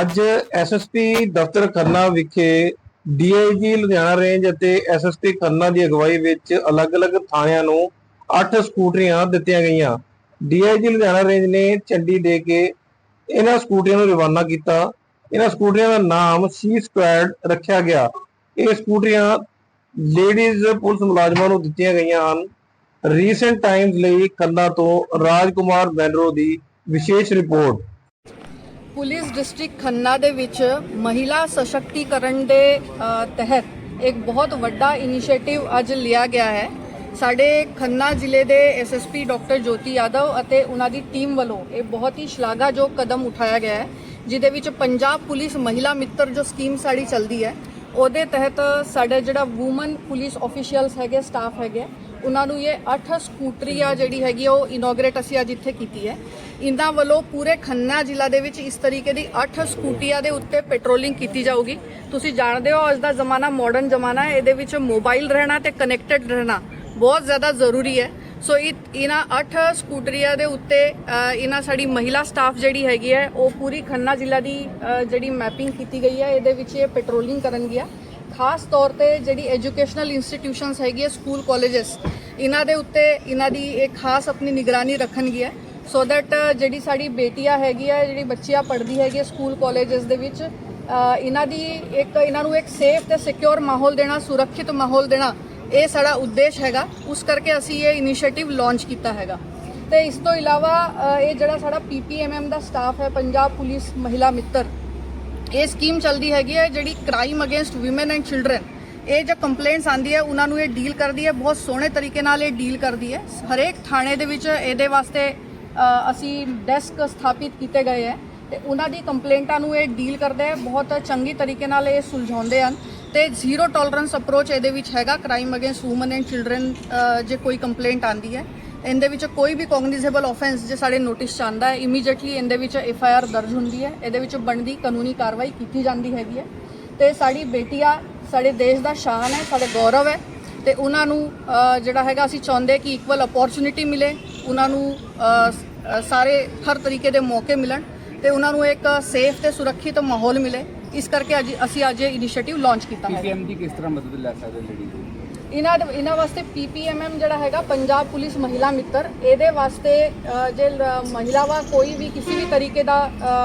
ਅੱਜ ਐਸਐਸਪੀ ਦਫ਼ਤਰ ਖੰਨਾ ਵਿਖੇ ਡੀਆਈਜੀ ਲੁਧਿਆਣਾ ਰੇਂਜ ਅਤੇ ਐਸਐਸਪੀ ਖੰਨਾ ਦੀ ਅਗਵਾਈ ਵਿੱਚ ਅਲੱਗ-ਅਲੱਗ ਥਾਣਿਆਂ ਨੂੰ 8 ਸਕੂਟਰੀਆਂ ਦਿੱਤੀਆਂ ਗਈਆਂ। ਡੀਆਈਜੀ ਲੁਧਿਆਣਾ ਰੇਂਜ ਨੇ ਝੰਡੀ ਦੇ ਕੇ ਇਹਨਾਂ ਸਕੂਟਰੀਆਂ ਨੂੰ ਰਵਾਨਾ ਕੀਤਾ। ਇਹਨਾਂ ਸਕੂਟਰੀਆਂ ਦਾ ਨਾਮ ਸੀ ਸਕੁਐਡ ਰੱਖਿਆ ਗਿਆ। ਇਹ ਸਕੂਟਰੀਆਂ ਲੇਡੀਜ਼ ਪੁਲਿਸ ਮੁਲਾਜ਼ਮਾਂ ਨੂੰ ਦਿੱਤੀਆਂ ਗਈਆਂ ਹਨ। ਰੀਸੈਂਟ ਟਾਈਮਜ਼ ਲਈ ਖੰਨਾ ਤੋਂ ਰਾਜਕੁਮਾਰ ਬੈਨਰੋ ਦੀ ਵਿਸ਼ੇਸ਼ ਰਿਪੋਰਟ। ਪੁਲਿਸ ਡਿਸਟ੍ਰਿਕਟ ਖੰਨਾ ਦੇ ਵਿੱਚ ਮਹਿਲਾ ਸਸ਼ਕਤੀਕਰਨ ਦੇ ਤਹਿਤ ਇੱਕ ਬਹੁਤ ਵੱਡਾ ਇਨੀਸ਼ੀਏਟਿਵ ਅੱਜ ਲਿਆ ਗਿਆ ਹੈ। ਸਾਡੇ ਖੰਨਾ ਜ਼ਿਲ੍ਹੇ ਦੇ ਐਸਐਸਪੀ ਡਾਕਟਰ ਜੋਤੀ ਯਾਦਵ ਅਤੇ ਉਹਨਾਂ ਦੀ ਟੀਮ ਵੱਲੋਂ ਇਹ ਬਹੁਤ ਹੀ ਸ਼ਲਾਘਾਯੋਗ ਕਦਮ ਉਠਾਇਆ ਗਿਆ ਹੈ, ਜਿਹਦੇ ਵਿੱਚ ਪੰਜਾਬ ਪੁਲਿਸ ਮਹਿਲਾ ਮਿੱਤਰ ਜੋ ਸਕੀਮ ਸਾਡੀ ਚੱਲਦੀ ਹੈ, ਉਹਦੇ ਤਹਿਤ ਸਾਡੇ ਜਿਹੜਾ ਔਮਨ ਪੁਲਿਸ ਆਫੀਸ਼ੀਅਲਸ ਹੈਗੇ, ਸਟਾਫ ਹੈਗੇ ਉਹਨਾਂ ਨੂੰ ਇਹ 8 ਆ ਜਿਹੜੀ ਹੈਗੀ ਆ, ਉਹ ਇਨੋਗਰੇਟ ਅਸੀਂ ਅੱਜ ਇੱਥੇ ਕੀਤੀ ਹੈ। ਇਹਨਾਂ ਵੱਲੋਂ ਪੂਰੇ ਖੰਨਾ ਜ਼ਿਲ੍ਹਾ ਦੇ ਵਿੱਚ ਇਸ ਤਰੀਕੇ ਦੀ 8 ਸਕੂਟੀਆਂ ਦੇ ਉੱਤੇ ਪੈਟਰੋਲਿੰਗ ਕੀਤੀ ਜਾਊਗੀ। ਤੁਸੀਂ ਜਾਣਦੇ ਹੋ ਅੱਜ ਦਾ ਜ਼ਮਾਨਾ ਮਾਡਰਨ ਜ਼ਮਾਨਾ ਹੈ ਇਹਦੇ ਵਿੱਚ ਮੋਬਾਈਲ ਰਹਿਣਾ ਤੇ ਕਨੈਕਟਡ ਰਹਿਣਾ ਬਹੁਤ ਜ਼ਿਆਦਾ ਜ਼ਰੂਰੀ ਹੈ। ਸੋ ਇਹ ਇਹਨਾਂ 8 ਸਕੂਟਰੀਆਂ ਦੇ ਉੱਤੇ ਇਹਨਾਂ ਸਾਡੀ ਮਹਿਲਾ ਸਟਾਫ ਜਿਹੜੀ ਹੈਗੀ ਹੈ ਉਹ ਪੂਰੀ ਖੰਨਾ ਜ਼ਿਲ੍ਹਾ ਦੀ ਜਿਹੜੀ ਮੈਪਿੰਗ ਕੀਤੀ ਗਈ ਹੈ ਇਹਦੇ ਵਿੱਚ ਇਹ ਪੈਟਰੋਲਿੰਗ ਕਰਨਗੀਆਂ। ਖਾਸ ਤੌਰ ਤੇ ਜਿਹੜੀ ਐਜੂਕੇਸ਼ਨਲ ਇੰਸਟੀਟਿਊਸ਼ਨਸ ਹੈਗੀ ਸਕੂਲ ਕਾਲਜਸ ਇਹਨਾਂ ਦੇ ਉੱਤੇ ਇਹਨਾਂ ਦੀ ਇੱਕ ਖਾਸ ਆਪਣੀ ਨਿਗਰਾਨੀ ਰੱਖਣਗੀਆਂ ਸੋ ਦੈਟ ਜਿਹੜੀ ਸਾਡੀ ਬੇਟੀਆਂ ਹੈਗੀ ਆ, ਜਿਹੜੀ ਬੱਚੀਆਂ ਪੜ੍ਹਦੀ ਹੈਗੀ ਆ ਸਕੂਲ ਕਾਲਜਸ ਦੇ ਵਿੱਚ ਇਹਨਾਂ ਦੀ ਇੱਕ, ਇਹਨਾਂ ਨੂੰ ਇੱਕ ਸੇਫ ਤੇ ਸਿਕਿਉਰ ਮਾਹੌਲ ਦੇਣਾ, ਸੁਰੱਖਿਅਤ ਮਾਹੌਲ ਦੇਣਾ, ਇਹ ਸਾਡਾ ਉਦੇਸ਼ ਹੈਗਾ। ਉਸ ਕਰਕੇ ਅਸੀਂ ਇਹ ਇਨੀਸ਼ੀਏਟਿਵ ਲਾਂਚ ਕੀਤਾ ਹੈਗਾ। ਤੇ ਇਸ ਤੋਂ ਇਲਾਵਾ ਇਹ ਜਿਹੜਾ ਸਾਡਾ ਪੀਪੀਐਮਐਮ ਦਾ ਸਟਾਫ ਹੈ, ਪੰਜਾਬ ਪੁਲਿਸ ਮਹਿਲਾ ਮਿੱਤਰ ਇਹ ਸਕੀਮ ਚੱਲਦੀ ਹੈਗੀ ਹੈ ਜਿਹੜੀ crime against women and children ਇਹ ਜੋ ਕੰਪਲੇਂਟਸ ਆਂਦੀ ਹੈ, ਉਹਨਾਂ ਨੂੰ ਇਹ ਡੀਲ ਕਰਦੀ ਹੈ, ਬਹੁਤ ਸੋਹਣੇ ਤਰੀਕੇ ਨਾਲ ਇਹ ਡੀਲ ਕਰਦੀ ਹੈ। ਹਰੇਕ ਥਾਣੇ ਦੇ ਵਿੱਚ ਇਹਦੇ ਵਾਸਤੇ ਅਸੀਂ ਡੈਸਕ ਸਥਾਪਿਤ ਕੀਤੇ ਗਏ ਹੈ। ਤੇ ਉਹਨਾਂ ਦੀ ਕੰਪਲੇਂਟਾਂ ਨੂੰ ਇਹ ਡੀਲ ਕਰਦੇ ਹੈ, ਬਹੁਤ ਚੰਗੀ ਤਰੀਕੇ ਨਾਲ ਇਹ ਸੁਲਝਾਉਂਦੇ ਹਨ। ਤੇ ਜ਼ੀਰੋ ਟੋਲਰੈਂਸ ਅਪਰੋਚ ਇਹਦੇ ਵਿੱਚ ਹੈਗਾ crime against women and children ਜੇ ਕੋਈ ਕੰਪਲੇਂਟ ਆਂਦੀ ਹੈ। ਇਹਦੇ ਵਿੱਚ ਕੋਈ ਵੀ ਕੋਗਨੀਜ਼ੇਬਲ ਆਫੈਂਸ ਜੇ ਸਾਡੇ ਨੋਟਿਸ 'ਚ ਆਉਂਦਾ ਹੈ ਇਮੀਡੀਏਟਲੀ ਇਹਦੇ ਵਿੱਚ ਐਫ ਆਈ ਆਰ ਦਰਜ ਹੁੰਦੀ ਹੈ। ਇਹਦੇ ਵਿੱਚ ਬਣਦੀ ਕਾਨੂੰਨੀ ਕਾਰਵਾਈ ਕੀਤੀ ਜਾਂਦੀ ਹੈਗੀ ਹੈ। ਤੇ ਸਾਡੀ ਬੇਟੀਆਂ ਸਾਡੇ ਦੇਸ਼ ਦਾ ਸ਼ਾਨ ਹੈ, ਸਾਡੇ ਗੌਰਵ ਹੈ ਤੇ ਉਹਨਾਂ ਨੂੰ ਜਿਹੜਾ ਹੈਗਾ ਅਸੀਂ ਚਾਹੁੰਦੇ ਕਿ ਇਕੁਅਲ ਅਪੋਰਚੁਨਿਟੀ ਮਿਲੇ, ਉਹਨਾਂ ਨੂੰ ਸਾਰੇ ਹਰ ਤਰੀਕੇ ਦੇ ਮੌਕੇ ਮਿਲਣ ਤੇ ਉਹਨਾਂ ਨੂੰ ਇੱਕ ਸੇਫ ਤੇ ਸੁਰੱਖਿਅਤ ਮਾਹੌਲ ਮਿਲੇ। ਇਸ ਕਰਕੇ ਅੱਜ ਅਸੀਂ ਅੱਜ ਇਹ ਇਨੀਸ਼ੀਏਟਿਵ ਲਾਂਚ ਕੀਤਾ ਹੈ। ਪੀਸੀਐਮ ਦੀ ਕਿਸ ਤਰ੍ਹਾਂ ਮਦਦ ਲੈ ਸਕਦੇ ਲੇਡੀ ਇਹਨਾਂ ਇਹਨਾਂ ਵਾਸਤੇ ਪੀਪੀਐਮਐਮ ਜਿਹੜਾ ਹੈਗਾ ਪੰਜਾਬ ਪੁਲਿਸ ਮਹਿਲਾ ਮਿੱਤਰ ਇਹਦੇ ਵਾਸਤੇ ਜੇ ਮਹਿਲਾ ਵਾ ਕੋਈ ਵੀ ਕਿਸੇ ਵੀ ਤਰੀਕੇ ਦਾ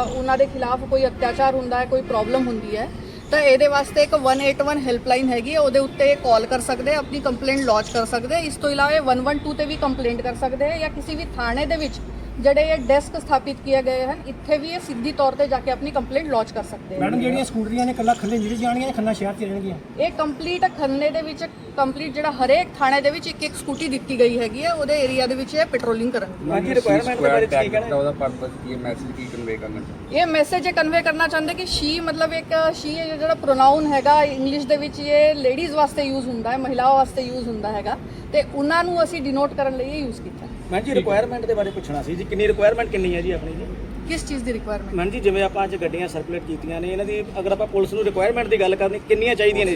ਉਹਨਾਂ ਦੇ ਖਿਲਾਫ ਕੋਈ ਅਤਿਆਚਾਰ ਹੁੰਦਾ ਹੈ ਕੋਈ ਪ੍ਰੋਬਲਮ ਹੁੰਦੀ ਹੈ ਤਾਂ ਇਹਦੇ ਵਾਸਤੇ ਇੱਕ 181 ਹੈਲਪਲਾਈਨ ਹੈਗੀ ਹੈ ਉਹਦੇ ਉੱਤੇ ਕਾਲ ਕਰ ਸਕਦੇ ਆ, ਆਪਣੀ ਕੰਪਲੇਂਟ ਲੌਂਚ ਕਰ ਸਕਦੇ ਆ। ਇਸ ਤੋਂ ਇਲਾਵਾ ਇਹ 112 ਤੇ ਵੀ ਕੰਪਲੇਂਟ ਕਰ ਸਕਦੇ ਆ ਜਾਂ ਕਿਸੇ ਵੀ ਥਾਣੇ ਦੇ ਵਿੱਚ ਜਿਹੜੇ ਇਹ ਡੈਸਕ ਸਥਾਪਿਤ ਕੀਤੇ ਗਏ ਹਨ ਇੱਥੇ ਵੀ ਇਹ ਸਿੱਧੀ ਤੌਰ ਤੇ ਜਾ ਕੇ ਆਪਣੀ ਕੰਪਲੇਂਟ ਲੌਂਚ ਕਰ ਸਕਦੇ ਆ ਮੈਡਮ ਜਿਹੜੀਆਂ ਸਕੂਟਰੀਆਂ ਨੇ ਕੱਲਾ ਖੱਲੇ ਜਿਹੜੇ ਜਾਣਗੀਆਂ ਖੰਨਾ ਸ਼ਹਿਰ 'ਚ ਰਹਿਣਗੀਆਂ? ਇਹ ਕੰਪਲੀਟ ਖੰਨੇ ਦੇ ਵਿੱਚ ਕੰਪਲੀਟ ਜਿਹੜਾ ਹਰੇਕ ਥਾਣੇ ਦੇ ਵਿੱਚ ਇੱਕ ਇੱਕ ਸਕੂਟੀ ਦਿੱਤੀ ਗਈ ਹੈਗੀ ਹੈ ਉਹਦੇ ਏਰੀਆ ਦੇ ਵਿੱਚ ਇਹ ਪੈਟਰੋਲਿੰਗ ਕਰਨ। ਬਾਕੀ requirement ਦੇ ਬਾਰੇ ਕੀ ਕਹਿਣਾ? ਉਹਦਾ ਪਰਪਸ ਕੀ ਹੈ? ਮੈਸੇਜ ਕੀ ਕਨਵੇ ਕਰਨਾ ਚਾਹੁੰਦੇ? ਇਹ ਮੈਸੇਜ ਇਹ ਕਨਵੇ ਕਰਨਾ ਚਾਹੁੰਦੇ ਕਿ ਸ਼ੀ ਮਤਲਬ ਇੱਕ ਸ਼ੀ ਜਿਹੜਾ ਪ੍ਰੋਨਾਊਨ ਹੈਗਾ ਇੰਗਲਿਸ਼ ਦੇ ਵਿੱਚ ਇਹ ਲੇਡੀਜ਼ ਵਾਸਤੇ ਯੂਜ਼ ਹੁੰਦਾ ਹੈ ਮਹਿਲਾਵਾਂ ਵਾਸਤੇ ਯੂਜ਼ ਹੁੰਦਾ ਹੈਗਾ ਤੇ ਉਹਨਾਂ ਨੂੰ ਅਸੀਂ ਡਿਨੋਟ ਕਰਨ ਲਈ ਇਹ ਯੂਜ਼ ਕੀਤਾ। ਮੈਂ ਜੀ ਰਿਕੁਆਇਰਮੈਂਟ ਦੇ ਬਾਰੇ ਪੁੱਛਣਾ ਸੀ ਜੀ ਕਿੰਨੀ ਰਿਕੁਆਇਰਮੈਂਟ ਕਿੰਨੀ ਹੈ ਜੀ ਆਪਣੀ ਜੀ? ਕਿਸ ਚੀਜ਼ ਦੀ ਰਿਕੁਆਇਰਮੈਂਟ ਮੈਂ ਜੀ ਜਿਵੇਂ ਆਪਾਂ ਅੱਜ ਗੱਡੀਆਂ ਸਰਕੂਲੇਟ ਕੀਤੀਆਂ ਨੇ ਇਹਨਾਂ ਦੀ ਅਗਰ ਆਪਾਂ ਪੁਲਿਸ ਨੂੰ ਰਿਕੁਆਇਰਮੈਂਟ ਦੀ ਗੱਲ ਕਰਨੀ ਕਿੰਨੀਆਂ ਚਾਹੀਦੀਆਂ ਨੇ?